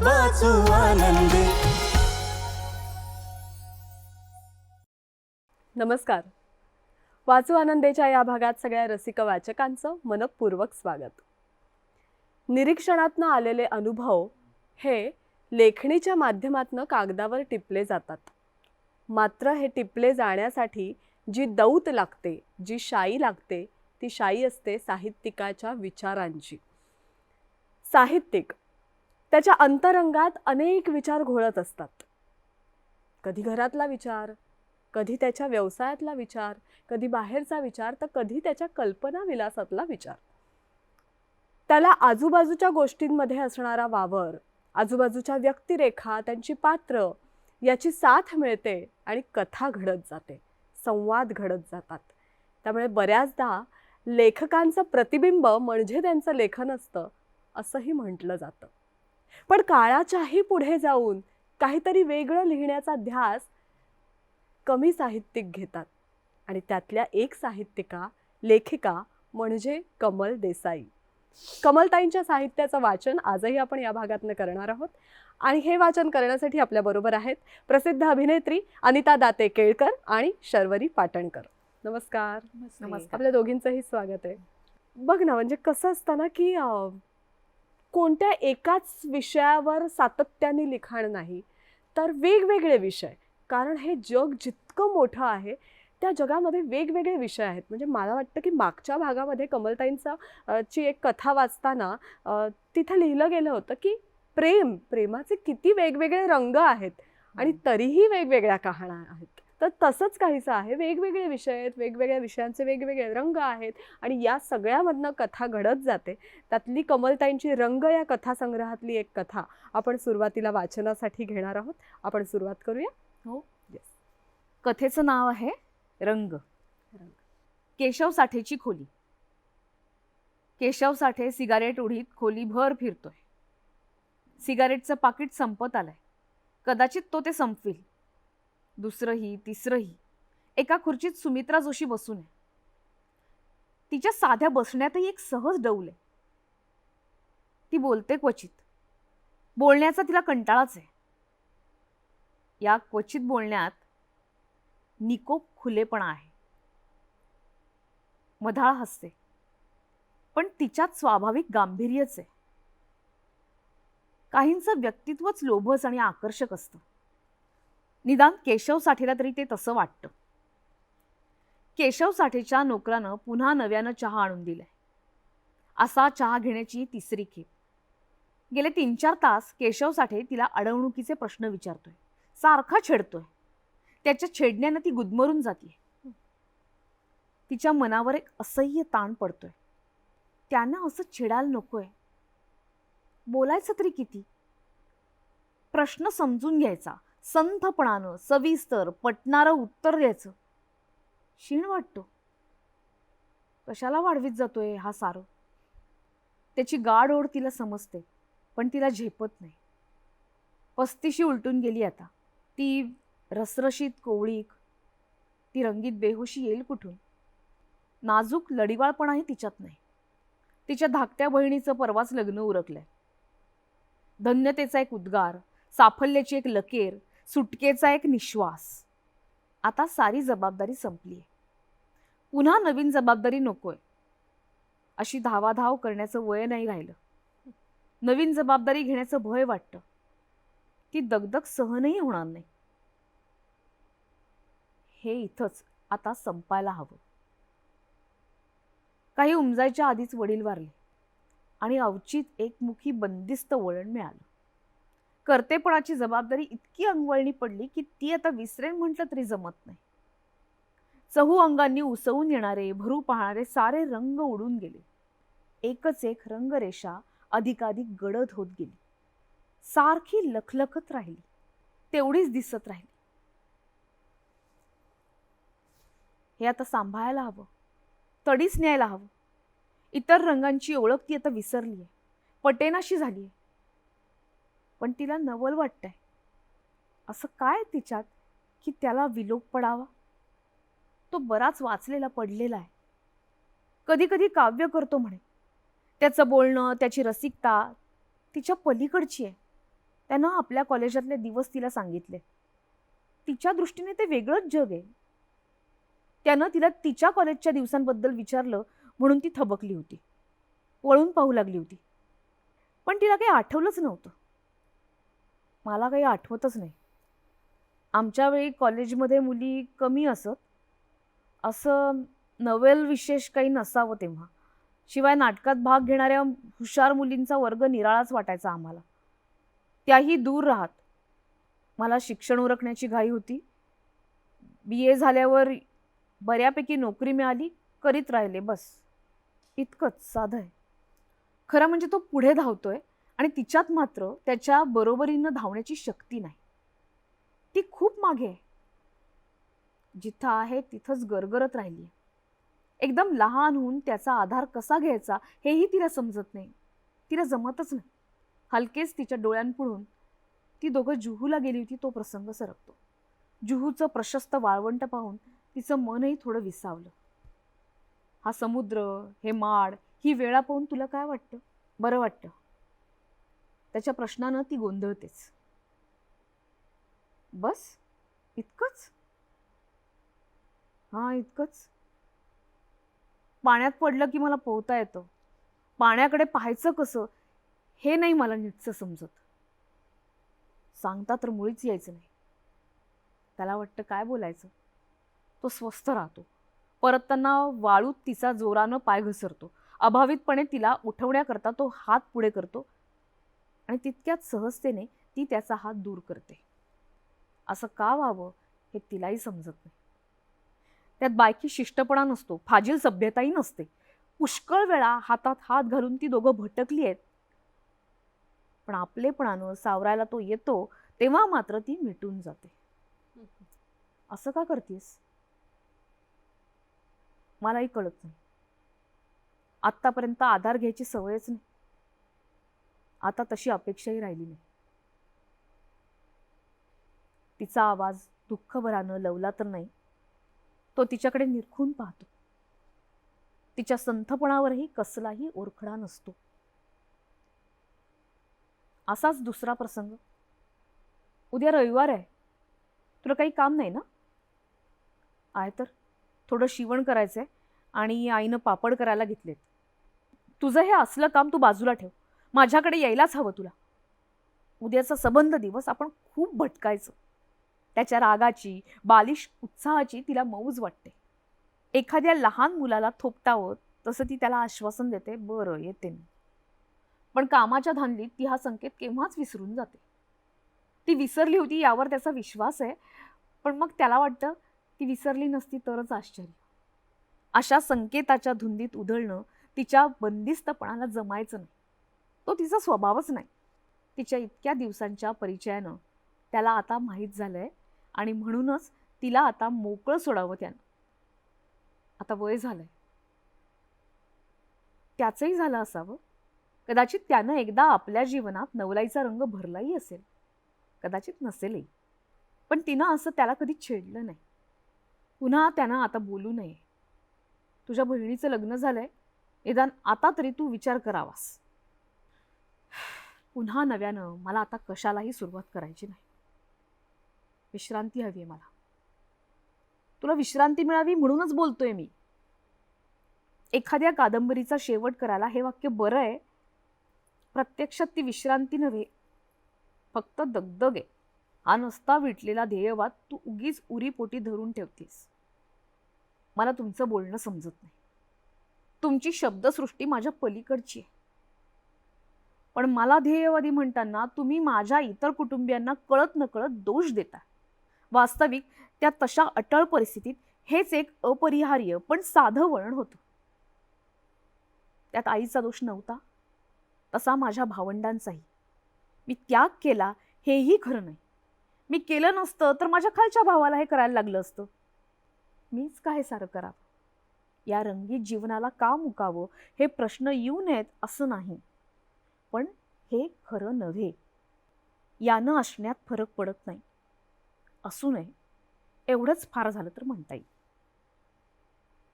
वाचू आनंदी. नमस्कार. वाचू आनंदेच्या या भागात सगळ्या रसिक वाचकांचं मनपूर्वक स्वागत. निरीक्षणातनं आलेले अनुभव हे लेखणीच्या माध्यमातनं कागदावर टिपले जातात. मात्र हे टिपले जाण्यासाठी जी दौत लागते जी शाई लागते ती शाई असते साहित्यिकाच्या विचारांची. साहित्यिक त्याच्या अंतरंगात अनेक विचार घोळत असतात. कधी घरातला विचार कधी त्याच्या व्यवसायातला विचार कधी बाहेरचा विचार तर कधी त्याच्या कल्पना विलासातला विचार. त्याला आजूबाजूच्या गोष्टींमध्ये असणारा वावर आजूबाजूच्या व्यक्तिरेखा त्यांची पात्र याची साथ मिळते आणि कथा घडत जाते संवाद घडत जातात. त्यामुळे बऱ्याचदा लेखकांचं प्रतिबिंब म्हणजे त्यांचं लेखन असतं असंही म्हटलं जातं. पण काळाच्याही पुढे जाऊन काहीतरी वेगळं लिहिण्याचा ध्यास कमी साहित्यिक घेतात. आणि त्यातल्या एक साहित्यिका लेखिका म्हणजे कमल देसाई. कमलताईंच्या साहित्याचं वाचन आजही आपण या भागातनं करणार आहोत. आणि हे वाचन करण्यासाठी आपल्याबरोबर आहेत प्रसिद्ध अभिनेत्री अनिता दाते केळकर आणि शर्वरी पाटणकर. नमस्कार. नमस्कार. आपल्या दोघींचंही स्वागत आहे. बघ ना म्हणजे कसं असतं ना की कोणत्या एकाच विषयावर सातत्याने लिखाण नाही तर वेगवेगळे विषय. कारण हे जग जितकं मोठं आहे त्या जगामध्ये वेगवेगळे विषय आहेत. म्हणजे मला वाटतं की मागच्या भागामध्ये कमलताईंचा ची एक कथा वाचताना तिथं लिहिलं गेलं होतं की प्रेम प्रेमाचे किती वेगवेगळे रंग आहेत आणि तरीही वेगवेगळ्या कहाण्या आहेत. तर तसंच काहीसं आहे. वेगवेगळे विषय आहेत वेगवेगळ्या विषयांचे वेगवेगळे रंग आहेत आणि या सगळ्यामधनं कथा घडत जाते. त्यातली कमलताईंची रंग या कथासंग्रहातली एक कथा आपण सुरुवातीला वाचनासाठी घेणार आहोत. आपण सुरुवात करूया. हो. Yes. कथेचं नाव आहे रंग. केशव साठेची खोली. केशव साठे सिगारेट उडीत खोलीभर फिरतोय. सिगारेटचं पाकिट संपत आलंय. कदाचित तो ते संपविल. दुसरंही तिसरंही. एका खुर्चीत सुमित्रा जोशी बसून आहे. तिच्या साध्या बसण्यातही एक सहज डौल आहे. ती बोलते क्वचित. बोलण्याचा तिला कंटाळाच आहे. या क्वचित बोलण्यात निकोप खुलेपणा आहे. मधाळ हसते. पण तिच्यात स्वाभाविक गांभीर्यच आहे. काहींचं व्यक्तित्वच लोभस आणि आकर्षक असतं. निदान केशव साठेला तरी ते तसं वाटतं. केशव साठेच्या नोकरानं पुन्हा नव्यानं चहा आणून दिलाय. असा चहा घेण्याची तिसरी खेप. गेले तीन चार तास केशव साठे तिला अडवणुकीचे प्रश्न विचारतोय. सारखा छेडतोय. त्याच्या छेडण्यानं ती गुदमरून जाते तिच्या मनावर एक असह्य ताण पडतोय. त्यांना असं छेडायला नकोय. बोलायचं तरी किती? प्रश्न समजून घ्यायचा. संथपणानं सविस्तर पटणारं उत्तर द्यायचं. क्षीण वाटतो. कशाला वाढवीत जातोय हा सारं? त्याची गाढ ओढ तिला समजते पण तिला झेपत नाही. पस्तीशी उलटून गेली आता. ती रसरशीत कोवळीक ती रंगीत बेहोशी येईल कुठून? नाजूक लढीवाळपणाही तिच्यात नाही. तिच्या धाकट्या बहिणीचं परवाच लग्न उरकलंय. धन्यतेचा एक उद्गार साफल्याची एक लकेर सुटकेचा एक निश्वास. आता सारी जबाबदारी संपली आहे पुन्हा नवीन जबाबदारी नकोय. अशी धावाधाव करण्याचं वय नाही राहिलं. नवीन जबाबदारी घेण्याचं भय वाटतं. ती दगदग सहनही होणार नाही. हे इथंच आता संपायला हवं. काही उमजायच्या आधीच वडील वारले आणि अवचित एकमुखी बंदिस्त वळण मिळालं. कर्तेपणाची जबाबदारी इतकी अंगवळणी पडली की ती आता विसरेन म्हटलं तरी जमत नाही. चहू अंगांनी उसवून येणारे भरू पाहणारे सारे रंग उडून गेले. एकच एक रंगरेषा अधिकाधिक गडद होत गेली. सारखी लखलखत राहिली. तेवढीच दिसत राहिली. हे आता सांभाळायला हवं. तडीच न्यायला हवं. इतर रंगांची ओळख ती आता विसरली आहे पटेनाशी झाली आहे पण तिला नवल वाटतंय. असं काय तिच्यात की त्याला विलोप पडावा? तो बराच वाचलेला पडलेला आहे. कधीकधी काव्य करतो म्हणे. त्याचं बोलणं त्याची रसिकता तिच्या पलीकडची आहे. त्यानं आपल्या कॉलेजातले दिवस तिला सांगितले. तिच्या दृष्टीने ते वेगळंच जग आहे. त्यानं तिला तिच्या कॉलेजच्या दिवसांबद्दल विचारलं म्हणून ती थबकली होती. वळून पाहू लागली होती. पण तिला काही आठवलंच नव्हतं. मला काही आठवतच नाही. आमच्या वेळी कॉलेजमध्ये मुली कमी असत. असं नवेल विशेष काही नसावं तेव्हा. शिवाय नाटकात भाग घेणाऱ्या हुशार मुलींचा वर्ग निराळाच वाटायचा आम्हाला. त्याही दूर राहत. मला शिक्षण उरकण्याची घाई होती. बी ए झाल्यावर बऱ्यापैकी नोकरी मिळाली करीत राहिले बस. इतकंच साधं आहे. खरं म्हणजे तो पुढे धावतोय. आणि तिच्यात मात्र त्याच्या बरोबरीनं धावण्याची शक्ती नाही. ती खूप मागे आहे. जिथं आहे तिथंच गरगरत राहिली एकदम लहान होऊन त्याचा आधार कसा घ्यायचा हेही तिला समजत नाही. तिला जमतच नाही. हलकेच तिच्या डोळ्यांपुढून ती दोघं जुहूला गेली होती तो प्रसंग सरकतो. जुहूचं प्रशस्त वाळवंट पाहून तिचं मनही थोडं विसावलं. हा समुद्र हे माड ही वेळा पाहून तुला काय वाटतं? बरं वाटतं. त्याच्या प्रश्नानं ती गोंधळतेच. बस इतकंच? हां इतकंच. पाण्यात पडलं की मला पोहता येतं. पाण्याकडे पाहायचं कसं? हे नाही मला नीटचं समजत. सांगता तर मुळीच यायचं नाही. त्याला वाटतं काय बोलायचं? तो स्वस्थ राहतो. परत त्यांना वाळूत तिचा जोरानं पाय घसरतो. अभावितपणे तिला उठवण्याकरता तो हात पुढे करतो. आणि तितक्यात सहजतेने ती त्याचा हात दूर करते. असं का व्हावं हे तिलाही समजत नाही. त्यात बायकी शिष्टपणा नसतो फाजील सभ्यताही नसते. पुष्कळ वेळा हातात हात घालून ती दोघं भटकली आहेत. पण आपलेपणानं सावरायला तो येतो तेव्हा मात्र ती मिटून जाते. असं का करतेस? मलाही कळत नाही. आत्तापर्यंत आधार घ्यायची सवयच नाही. आता तशी अपेक्षाही राहिली नाही. तिचा आवाज दुःखभरानं लवला तर नाही. तो तिच्याकडे निरखून पाहतो. तिच्या संथपणावरही कसलाही ओरखडा नसतो. असाच दुसरा प्रसंग. उद्या रविवार आहे. तुला काही काम नाही ना? आहे तर. थोडं शिवण करायचं आहे आणि आईनं पापड करायला घेतलेत. तुझं हे असलं काम तू बाजूला ठेव. माझ्याकडे यायलाच हवं तुला. उद्याचा सबंध दिवस आपण खूप भटकायचं. त्याच्या रागाची बालिश उत्साहाची तिला मौज वाटते. एखाद्या लहान मुलाला थोपटावं तसं ती त्याला आश्वासन देते बरं येते मी. पण कामाच्या धांदलीत ती हा संकेत केव्हाच विसरून जाते. ती विसरली होती यावर त्याचा विश्वास आहे पण मग त्याला वाटतं ती विसरली नसती तरच आश्चर्य. अशा संकेताच्या धुंदीत उधळणं तिच्या बंदिस्तपणाला जमायचं नाही. तो तिचा स्वभावच नाही. तिच्या इतक्या दिवसांच्या परिचयानं त्याला आता माहीत झालंय आणि म्हणूनच तिला आता मोकळं सोडावं त्यानं. आता वय झालंय. त्याचंही झालं असावं. कदाचित त्यानं एकदा आपल्या जीवनात नवलाईचा रंग भरलाही असेल. कदाचित नसेलही. पण तिनं असं त्याला कधी छेडलं नाही. पुन्हा त्यानं आता बोलू नये. तुझ्या बहिणीचं लग्न झालंय. निदान आता तरी तू विचार करावास. पुन्हा नव्यानं मला आता कशालाही सुरुवात करायची नाही. विश्रांती हवी आहे मला. तुला विश्रांती मिळावी म्हणूनच बोलतोय मी. एखाद्या कादंबरीचा शेवट करायला हे वाक्य बरं आहे. प्रत्यक्षात ती विश्रांती नव्हे फक्त दगदग आहे. हा नसता विटलेला ध्येयवाद तू उगीच उरीपोटी धरून ठेवतेस. मला तुमचं बोलणं समजत नाही. तुमची शब्दसृष्टी माझ्या पलीकडची आहे. पण मला ध्येयवादी म्हणताना तुम्ही माझ्या इतर कुटुंबियांना कळत नकळत दोष देता. वास्तविक त्या तशा अटळ परिस्थितीत हेच एक अपरिहार्य पण साधं वळण होतं. त्यात आईचा दोष नव्हता. तसा माझ्या भावंडांचाही. मी त्याग केला हेही खरं नाही. मी केलं नसतं तर माझ्या खालच्या भावाला हे करायला लागलं असतं. मीच काय सारं करावं? या रंगीत जीवनाला का मुकावं हे प्रश्न येऊ नयेत असं नाही. पण हे खरं नव्हे. यानं असण्यात फरक पडत नाही. असू नये. एवढंच फार झालं तर म्हणता येईल.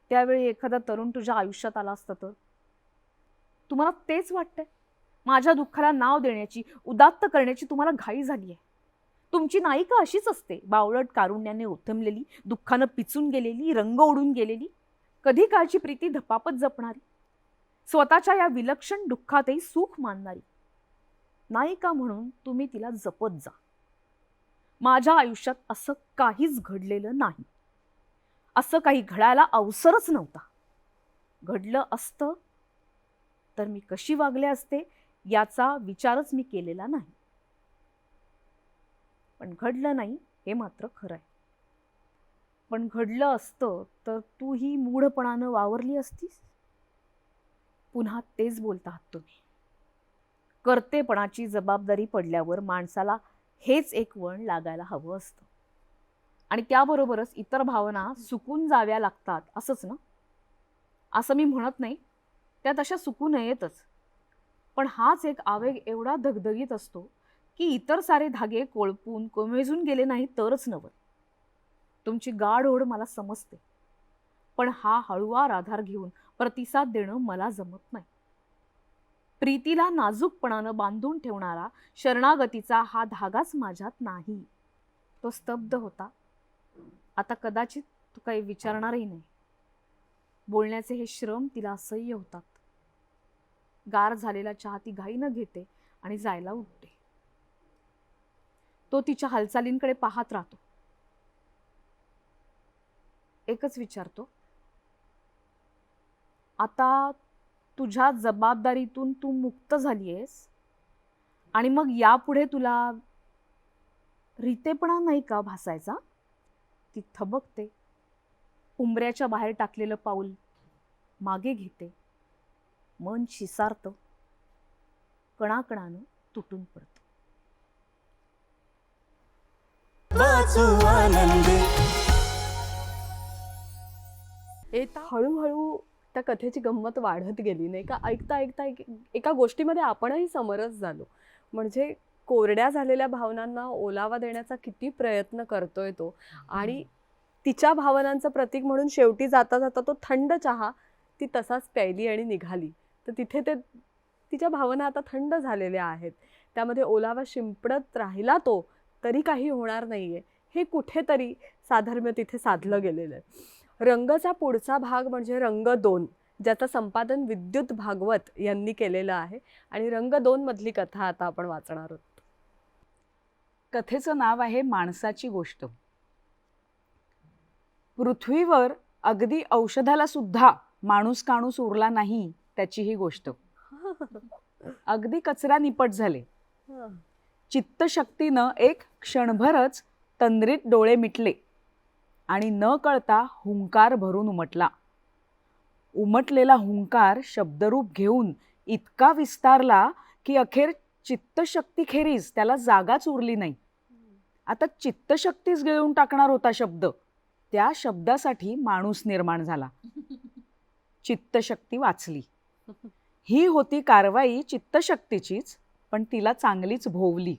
त्यावेळी एखादा तरुण तुझ्या आयुष्यात आला असता तर? तुम्हाला तेच वाटतंय? माझ्या दुःखाला नाव देण्याची उदात्त करण्याची तुम्हाला घाई झाली आहे. तुमची नायिका अशीच असते. बावळट कारुण्याने उथमलेली दुःखानं पिचून गेलेली रंग उडून गेलेली कधी काळची प्रीती धपापत जपणारी. स्वतःच्या या विलक्षण दुःखातही सुख मानणारी. नायिका म्हणून तुम्ही तिला जपत जा. माझ्या आयुष्यात असं काहीच घडलेलं नाही. असं काही घडायला अवसरच नव्हता. घडलं असतं तर मी कशी वागले असते याचा विचारच मी केलेला नाही. पण घडलं नाही हे मात्र खरं आहे पण घडलं असतं तर तू ही मूढपणानं वावरली असतीस? पुन्हा तेच बोलतात तुम्ही. कर्तेपणाची जबाबदारी पडल्यावर माणसाला हेच एक वळण लागायला हवं असतं. आणि त्याबरोबरच इतर भावना सुकून जाव्या लागतात असंच ना? असं मी म्हणत नाही. त्या तशा सुकू नयेतच. पण हाच एक आवेग एवढा धगधगीत असतो की इतर सारे धागे कोळपून कोमेजून गेले नाही तरच नवल तुमची गाढ ओढ मला समजते. पण हा हळुवार आधार घेऊन प्रतिसाद देणं मला जमत नाही. प्रीतीला नाजूकपणानं बांधून ठेवणारा शरणागतीचा हा धागाच माझ्यात नाही. तो स्तब्ध होता. आता कदाचित तू काही विचारणारही नाही. बोलण्याचे हे श्रम तिला असह्य होतात. गार झालेला चहा ती घाईनं घेते आणि जायला उठते. तो तिच्या हालचालींकडे पाहत राहतो. एकच विचारतो आता तुझ्या जबाबदारीतून तू मुक्त झालीयस आणि मग यापुढे तुला रीतेपणा नाही का भासायचा? ती थबकते. उंबऱ्याच्या बाहेर टाकलेलं पाऊल मागे घेते. मन शिसारतं. कणाकणानं तुटून पडतं. हळूहळू त्या कथेची गंमत वाढत गेली नाही का? ऐकता ऐकता एक एका गोष्टीमध्ये आपणही समरस झालो. म्हणजे कोरड्या झालेल्या भावनांना ओलावा देण्याचा किती प्रयत्न करतोय तो. आणि तिच्या भावनांचं प्रतीक म्हणून शेवटी जाता जाता तो थंड चहा ती तसाच प्यायली आणि निघाली. तर तिथे ते तिच्या भावना आता थंड झालेल्या आहेत. त्यामध्ये ओलावा शिंपडत राहिला तो तरी काही होणार नाहीये. हे कुठेतरी साधर्म्य तिथे साधलं गेलेलं आहे. रंगचा पुढचा भाग म्हणजे रंग दोन ज्याचं संपादन विद्युत भागवत यांनी केलेलं आहे. आणि रंग दोन मधली कथा आता आपण वाचणार आहोत. कथेचं नाव आहे माणसाची गोष्ट. पृथ्वीवर अगदी औषधाला सुद्धा माणूस काणूस उरला नाही त्याची ही गोष्ट. अगदी कचरा निपट झाले. चित्तशक्तीनं एक क्षणभरच तंद्रीत डोळे मिटले. आणि न कळता हुंकार भरून उमटला. उमटलेला हुंकार शब्दरूप घेऊन इतका विस्तारला की अखेर चित्तशक्तीखेरीज त्याला जागाच उरली नाही. आता चित्तशक्तीच गिळून टाकणार होता शब्द. त्या शब्दासाठी माणूस निर्माण झाला. चित्तशक्ती वाचली. ही होती कारवाई चित्तशक्तीचीच पण तिला चांगलीच भोवली.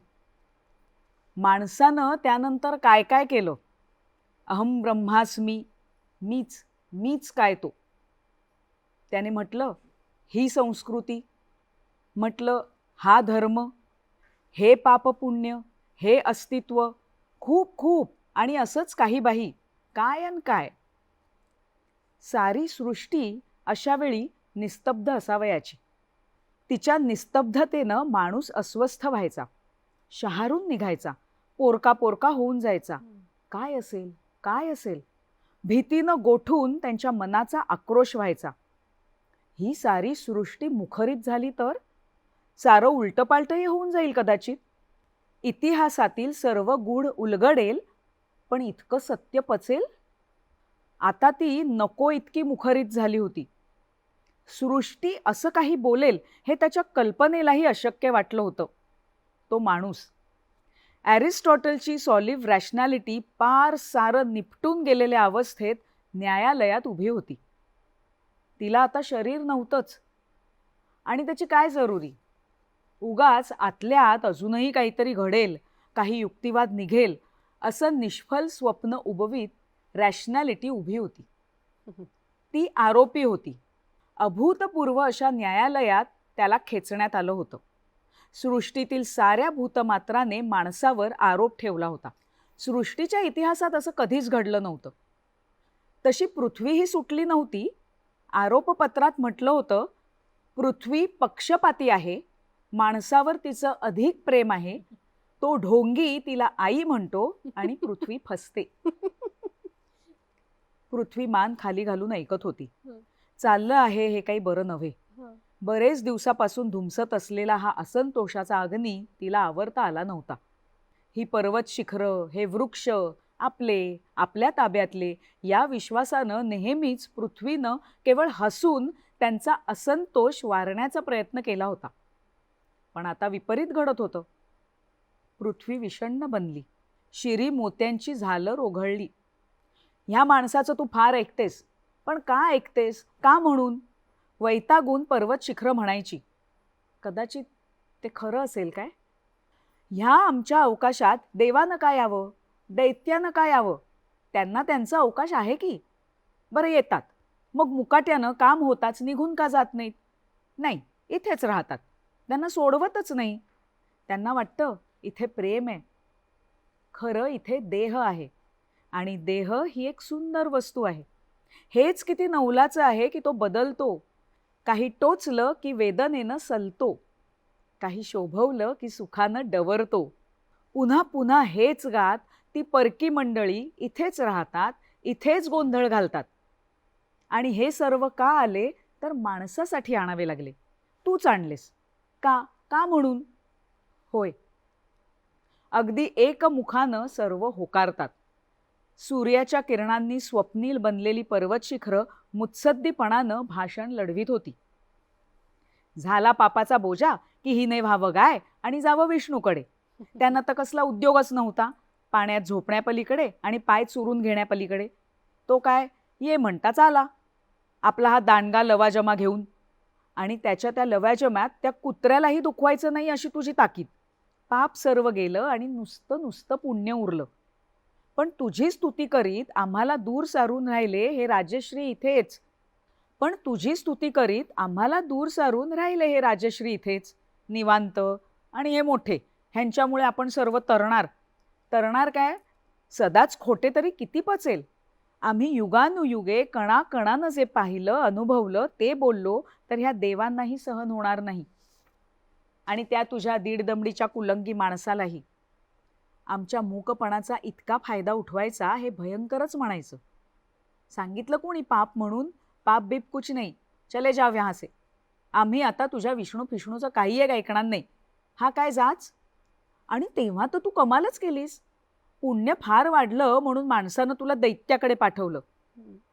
माणसानं त्यानंतर काय काय केलं? अहम ब्रह्मास्मी मीच मीच काय तो? त्याने म्हटलं ही संस्कृती. म्हटलं हा धर्म हे पापपुण्य हे अस्तित्व खूप खूप आणि असंच काही बाही काय अन काय? सारी सृष्टी अशा वेळी निस्तब्ध असावयाची. तिच्या निस्तब्धतेनं माणूस अस्वस्थ व्हायचा. शहारून निघायचा. पोरका पोरका होऊन जायचा. काय असेल? काय असेल? भीतीनं गोठून त्यांच्या मनाचा आक्रोश व्हायचा. ही सारी सृष्टी मुखरित झाली तर? सारं उलटपालटही होऊन जाईल कदाचित. इतिहासातील सर्व गूढ उलगडेल पण इतकं सत्य पचेल? आता ती नको इतकी मुखरित झाली होती. सृष्टी असं काही बोलेल हे त्याच्या कल्पनेलाही अशक्य वाटलं होतं. तो माणूस ॲरिस्टॉटलची सॉलिव्ह रॅशनॅलिटी पार सारं निपटून गेलेल्या अवस्थेत न्यायालयात उभी होती. तिला आता शरीर नव्हतंच. आणि त्याची काय जरुरी? उगाच आतल्या आत अजूनही काहीतरी घडेल काही युक्तिवाद निघेल असं निष्फल स्वप्न उभवीत रॅशनॅलिटी उभी होती. ती आरोपी होती. अभूतपूर्व अशा न्यायालयात त्याला खेचण्यात आलं होतं. सृष्टीतील साऱ्या भूतमात्राने माणसावर आरोप ठेवला होता. सृष्टीच्या इतिहासात असं कधीच घडलं नव्हतं. तशी पृथ्वीही सुटली नव्हती. आरोपपत्रात म्हटलं होतं पृथ्वी पक्षपाती आहे माणसावर तिचं अधिक प्रेम आहे तो ढोंगी तिला आई म्हणतो आणि पृथ्वी फसते. पृथ्वी मान खाली घालून ऐकत होती. चाललं आहे हे काही बरं नव्हे. बरेच दिवसापासून धुमसत असलेला हा असंतोषाचा अग्नी तिला आवरता आला नव्हता. ही पर्वत शिखरं हे वृक्ष आपले आपल्या ताब्यातले या विश्वासानं नेहमीच पृथ्वीनं केवळ हसून त्यांचा असंतोष वारण्याचा प्रयत्न केला होता. पण आता विपरीत घडत होतं. पृथ्वी विषण्ण बनली. शिरी मोत्यांची झालर ओघळली. ह्या माणसाचं तू फार ऐकतेस. पण का ऐकतेस? का म्हणून? वैतागून पर्वत शिखरं म्हणायची. कदाचित ते खरं असेल काय? ह्या आमच्या अवकाशात देवानं काय यावं? दैत्यानं काय यावं? त्यांना त्यांचा अवकाश आहे की? बरं येतात. मग मुकाट्यानं काम होताच निघून का जात नाहीत? नाही इथेच राहतात. त्यांना सोडवतच नाही. त्यांना वाटतं इथे प्रेम आहे. खरं इथे देह आहे. आणि देह ही एक सुंदर वस्तू आहे. हेच किती नवलाचं आहे की तो बदलतो. काही टोचलं की वेदनेनं सलतो. काही शोभवलं की सुखानं डवरतो. पुन्हा पुन्हा हेच गात ती परकी मंडळी इथेच राहतात इथेच गोंधळ घालतात. आणि हे सर्व का आले तर माणसासाठी आणावे लागले. तूच आणलेस. का का म्हणून? होय. अगदी एकमुखानं सर्व होकारतात. सूर्याच्या किरणांनी स्वप्नील बनलेली पर्वत शिखरं मुत्सद्दीपणानं भाषण लढवीत होती. झाला पापाचा बोजा की हिने व्हावं गाय आणि जावं विष्णूकडे. त्यांना तर कसला उद्योगच नव्हता. पाण्यात झोपण्यापलीकडे आणि पाय चुरून घेण्यापलीकडे. तो काय? ये म्हणताच आला आपला हा दांडगा लवाजमा घेऊन. आणि त्याच्या त्या लवाजमात त्या कुत्र्यालाही दुखवायचं नाही अशी तुझी ताकीद. पाप सर्व गेलं आणि नुसतं नुसतं पुण्य उरलं. पण तुझी स्तुती करीत आम्हाला दूर सारून राहिले हे राजश्री इथेच. पण तुझी स्तुती करीत आम्हाला दूर सारून राहिले हे राजश्री इथेच. निवांत आणि हे मोठे ह्यांच्यामुळे आपण सर्व तरणार. तरणार काय? सदाच खोटे तरी किती पचेल? आम्ही युगानुयुगे कणाकणानं जे पाहिलं अनुभवलं ते बोललो तर ह्या देवांनाही सहन होणार नाही. आणि त्या तुझ्या दीडदमडीच्या कुलंगी माणसालाही. आमच्या मूकपणाचा इतका फायदा उठवायचा हे भयंकरच म्हणायचं. सांगितलं कोणी पाप म्हणून? पाप बीप कुछ नाही. चले जाव यहाँ से आम्ही आता तुझ्या विष्णू फिष्णूचं काही एक ऐकणार नाही. हा काय जाच आणि तेव्हा तर तू कमालच केलीस. पुण्य फार वाढलं म्हणून माणसानं तुला दैत्याकडे पाठवलं.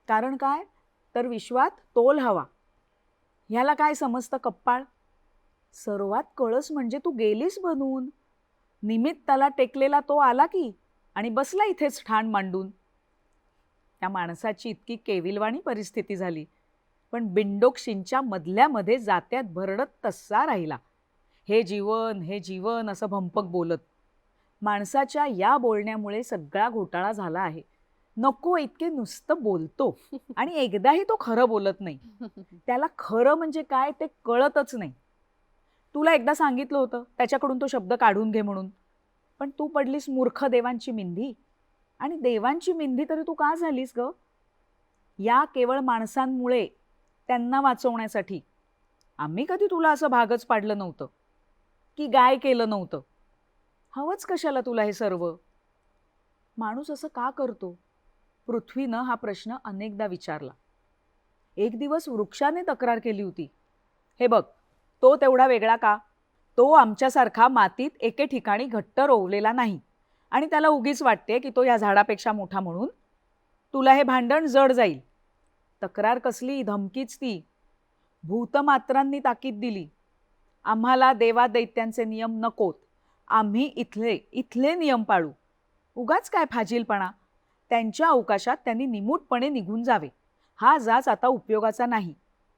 कारण काय? तर विश्वात तोल हवा. ह्याला काय समजतं कप्पाळ? सर्वात कळस म्हणजे तू गेलीस बनून. निमित्ताला टेकलेला तो आला की आणि बसला इथेच ठाण मांडून. त्या माणसाची इतकी केविलवाणी परिस्थिती झाली. पण बिंडोक्षींच्या मधल्यामध्ये जात्यात भरडत तस्सा राहिला. हे जीवन हे जीवन असं भंपक बोलत. माणसाच्या या बोलण्यामुळे सगळा घोटाळा झाला आहे. नको इतके नुसतं बोलतो. आणि एकदाही तो खरं बोलत नाही. त्याला खरं म्हणजे काय ते कळतच नाही. तुला एकदा सांगितलं होतं त्याच्याकडून तो शब्द काढून घे म्हणून. पण तू पडलीस मूर्ख देवांची मिंधी आणि देवांची मिंधी तरी तू का झालीस ग? या केवळ माणसांमुळे त्यांना वाचवण्यासाठी. आम्ही कधी तुला असं भागच पाडलं नव्हतं. की गाय केलं नव्हतं. हवंच कशाला तुला हे सर्व? माणूस असं का करतो? पृथ्वीनं हा प्रश्न अनेकदा विचारला. एक दिवस वृक्षाने तक्रार केली होती. हे बघ तो तेवढा वेगळा का? तो आमच्यासारखा मातीत एके ठिकाणी घट्ट रोवलेला नाही. आणि त्याला उगीच वाटते की तो या झाडापेक्षा मोठा म्हणून. तुला हे भांडण जड जाईल. तक्रार कसली? धमकीच ती. भूतमात्रांनी ताकीद दिली. आम्हाला देवा दैत्यांचे नियम नकोत. आम्ही इथले इथले नियम पाळू. उगाच काय फाजीलपणा? त्यांच्या अवकाशात त्यांनी निमूटपणे निघून जावे. हा जाच आता उपयोगाचा नाही.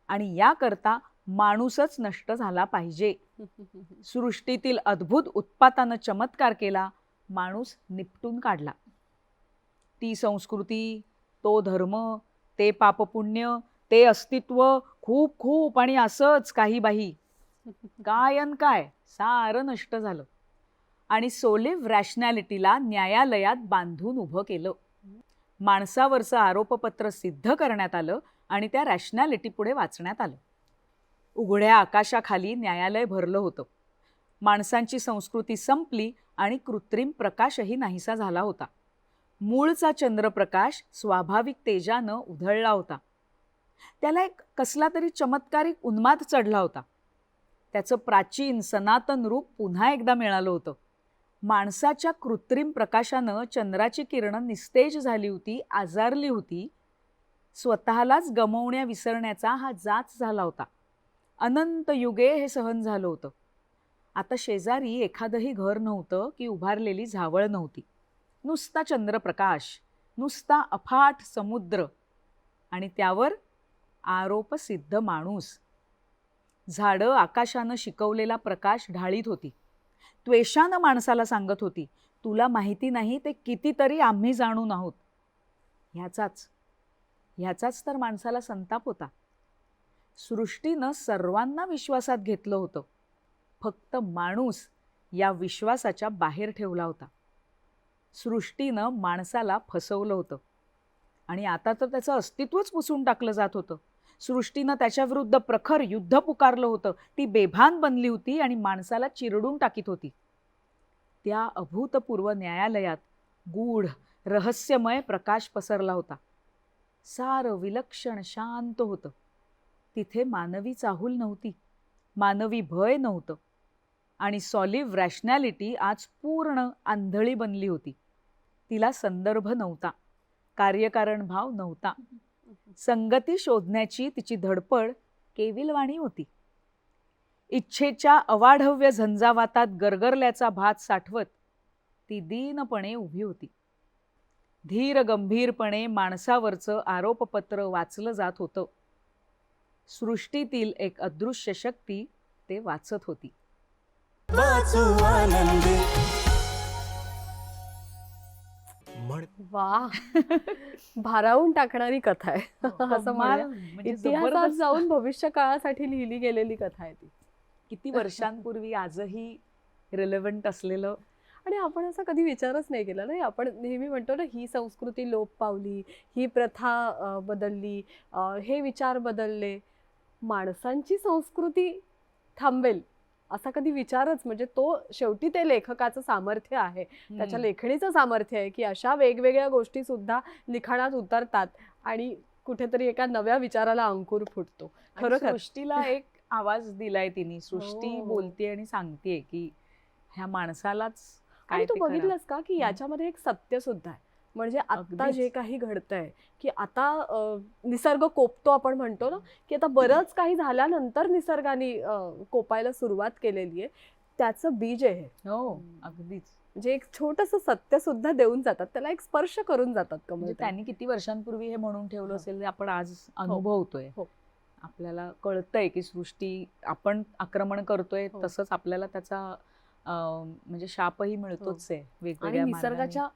आणि याकरता माणूसच नष्ट झाला पाहिजे. सृष्टीतील अद्भुत उत्पातानं चमत्कार केला माणूस निपटून काढला. ती संस्कृती तो धर्म ते पापपुण्य ते अस्तित्व खूप खूप आणि असंच काही बाही काय अन काय? सारं नष्ट झालं. आणि सोलिव्ह रॅशनॅलिटीला न्यायालयात बांधून उभं केलं. माणसावरचं आरोपपत्र सिद्ध करण्यात आलं आणि त्या रॅशनॅलिटी पुढे वाचण्यात आलं. उघड्या आकाशाखाली न्यायालय भरलं होतं. माणसांची संस्कृती संपली आणि कृत्रिम प्रकाशही नाहीसा झाला होता. मूळचा चंद्रप्रकाश स्वाभाविक तेजानं उधळला होता. त्याला एक कसला तरी चमत्कारिक उन्माद चढला होता. त्याचं प्राचीन सनातन रूप पुन्हा एकदा मिळालं होतं. माणसाच्या कृत्रिम प्रकाशानं चंद्राची किरणं निस्तेज झाली होती आजारली होती. स्वतःलाच गमवण्या विसरण्याचा हा जाच झाला होता. अनंत युगे हे सहन झालं होतं. आता शेजारी एखादंही घर नव्हतं की उभारलेली झावळ नव्हती. नुसता चंद्रप्रकाश नुसता अफाट समुद्र आणि त्यावर आरोपसिद्ध माणूस. झाडं आकाशानं शिकवलेला प्रकाश ढाळीत होती. त्वेषानं माणसाला सांगत होती तुला माहिती नाही ते कितीतरी आम्ही जाणून आहोत. ह्याचाच ह्याचाच तर माणसाला संताप होता. सृष्टीनं सर्वांना विश्वासात घेतलं होतं. फक्त माणूस या विश्वासाच्या बाहेर ठेवला होता. सृष्टीनं माणसाला फसवलं होतं. आणि आता तर त्याचं अस्तित्वच पुसून टाकलं जात होतं. सृष्टीनं त्याच्याविरुद्ध प्रखर युद्ध पुकारलं होतं. ती बेभान बनली होती आणि माणसाला चिरडून टाकीत होती. त्या अभूतपूर्व न्यायालयात गूढ रहस्यमय प्रकाश पसरला होता. सारं विलक्षण शांत होतं. तिथे मानवी चाहूल नव्हती. मानवी भय नव्हतं. आणि सॉलिव्ह रॅशनॅलिटी आज पूर्ण आंधळी बनली होती. तिला संदर्भ नव्हता. कार्यकारण भाव नव्हता. संगती शोधण्याची तिची धडपड केविलवाणी होती. इच्छेच्या अवाढव्य झंझावातात गरगरल्याचा भात साठवत ती दीनपणे उभी होती. धीर गंभीरपणे माणसावरचं आरोपपत्र वाचलं जात होतं. सृष्टीतील एक अदृश्य शक्ती ते वाचत होती. वा भारावून टाकणारी कथा आहे. असं कमाल, म्हणूया. म्हणजे इतिहासात. जाऊन भविष्य काळासाठी लिहिली गेलेली कथा आहे ती. किती वर्षांपूर्वी आजही रिलेव्हंट असलेलं? आणि आपण असा कधी विचारच नाही केला नाही आपण नेहमी म्हणतो ना ही संस्कृती लोप पावली ही प्रथा बदलली हे विचार बदलले. माणसांची संस्कृती थांबेल असा कधी विचारच म्हणजे तो शेवटी ते लेखकाचं सामर्थ्य आहे. त्याच्या लेखणीचं सामर्थ्य आहे की अशा वेगवेगळ्या गोष्टी सुद्धा लिखाणात उतरतात आणि कुठेतरी एका नव्या विचाराला अंकुर फुटतो. खरोखर. सृष्टीला एक आवाज दिलाय तिने. सृष्टी हो. बोलते आणि सांगतेय की ह्या माणसालाच काय आणि तू. बघितलंस का की याच्यामध्ये एक सत्य सुद्धा आहे? म्हणजे आता. जे काही घडतंय की आता निसर्ग कोपतो आपण म्हणतो ना की आता बरंच काही झाल्यानंतर निसर्गाने कोपायला सुरुवात केलेली आहे त्याचं बीज आहे हे. हो अगदीच म्हणजे एक छोटस सत्य सुद्धा देऊन जातात त्याला एक स्पर्श करून जातात म्हणजे कमल त्यांनी किती वर्षांपूर्वी हे म्हणून ठेवलं हो. असेल आपण आज अनुभवतोय हो. आपल्याला कळतंय की सृष्टी आपण आक्रमण करतोय हो. तसंच आपल्याला त्याचा म्हणजे शापही मिळतोच आहे आणि वेगवेगळ्या. निसर्गाच्या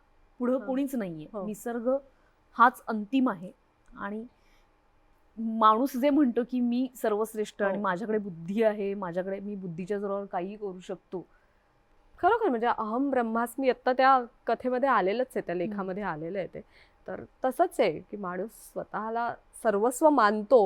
पुढं. कोणीच नाहीये हो. निसर्ग हाच अंतिम आहे आणि माणूस जे म्हणतो की मी सर्वश्रेष्ठ आणि हो. माझ्याकडे बुद्धी आहे माझ्याकडे मी बुद्धीच्या जोरावर काही करू शकतो खरोखर म्हणजे अहम ब्रह्मास्मी आत्ता त्या कथेमध्ये आलेलंच आहे त्या लेखामध्ये आलेलं आहे ते तर तसंच आहे की माणूस स्वतःला सर्वस्व मानतो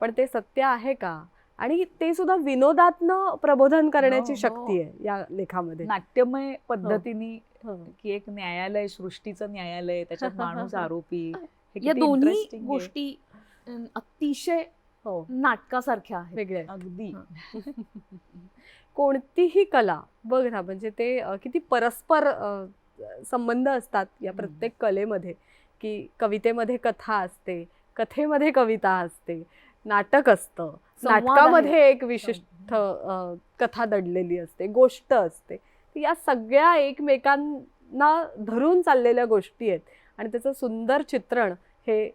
पण ते सत्य आहे का आणि ते सुद्धा विनोदातनं प्रबोधन करण्याची हो. शक्ती आहे या लेखामध्ये नाट्यमय पद्धतीने. की एक न्यायालय सृष्टीचं न्यायालय त्याच्यात माणूस आरोपी हे या दोन्ही. गोष्टी अतिशय हो नाटकासारख्या आहेत वेगळे आहेत. अगदी कोणतीही कला बघ ना म्हणजे ते किती परस्पर संबंध असतात या. प्रत्येक कलेमध्ये की कवितेमध्ये कथा असते कथेमध्ये कविता असते नाटक असतं. नाटकामध्ये एक विशिष्ट कथा दडलेली असते गोष्ट असते या सगळ्या एकमेकांना धरून चाललेल्या गोष्टी आहेत. आणि त्याचं सुंदर चित्रण हे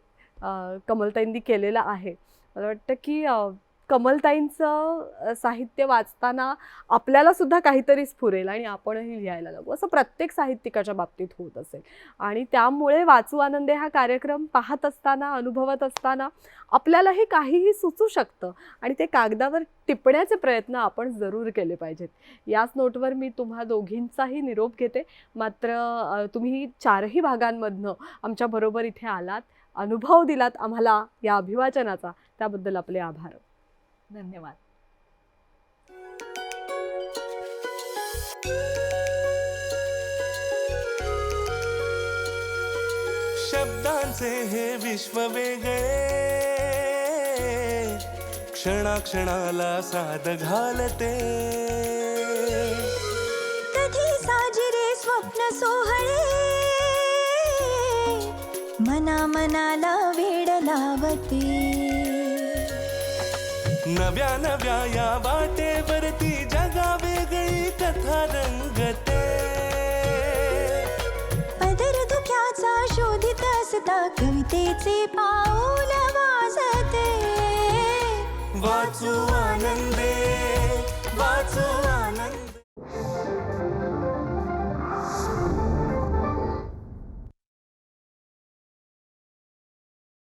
कमलताईंनी केलेलं आहे. मला वाटतं की कमलताईंचं साहित्य वाचताना आपल्याला सुद्धा काहीतरी स्फुरेल आणि आपणही लिहायला लागू. असं प्रत्येक साहित्यिकाच्या बाबतीत होत असेल. आणि त्यामुळे वाचू आनंदे हा कार्यक्रम पाहत असताना अनुभवत असताना आपल्यालाही काहीही सुचू शकतं. आणि ते कागदावर टिपण्याचे प्रयत्न आपण जरूर केले पाहिजेत. याच नोटवर मी तुम्हा दोघींचाही निरोप घेते. मात्र तुम्ही चारही भागांमधनं आमच्याबरोबर इथे आलात अनुभव दिलात आम्हाला या अभिवाचनाचा. त्याबद्दल आपले आभार. धन्यवाद. शब्दांचे हे विश्व वेगळे. क्षणाक्षणाला साद घालते. कधी साजिरे स्वप्न सोहळे. मना मनाला वेड लावते. नव्या नव्या या वाटेवरती जगा वेगळी कथा रंगते. पदर धुक्याचा शोधित असता कवितेचे पाऊल वाजते. वाचू आनंदे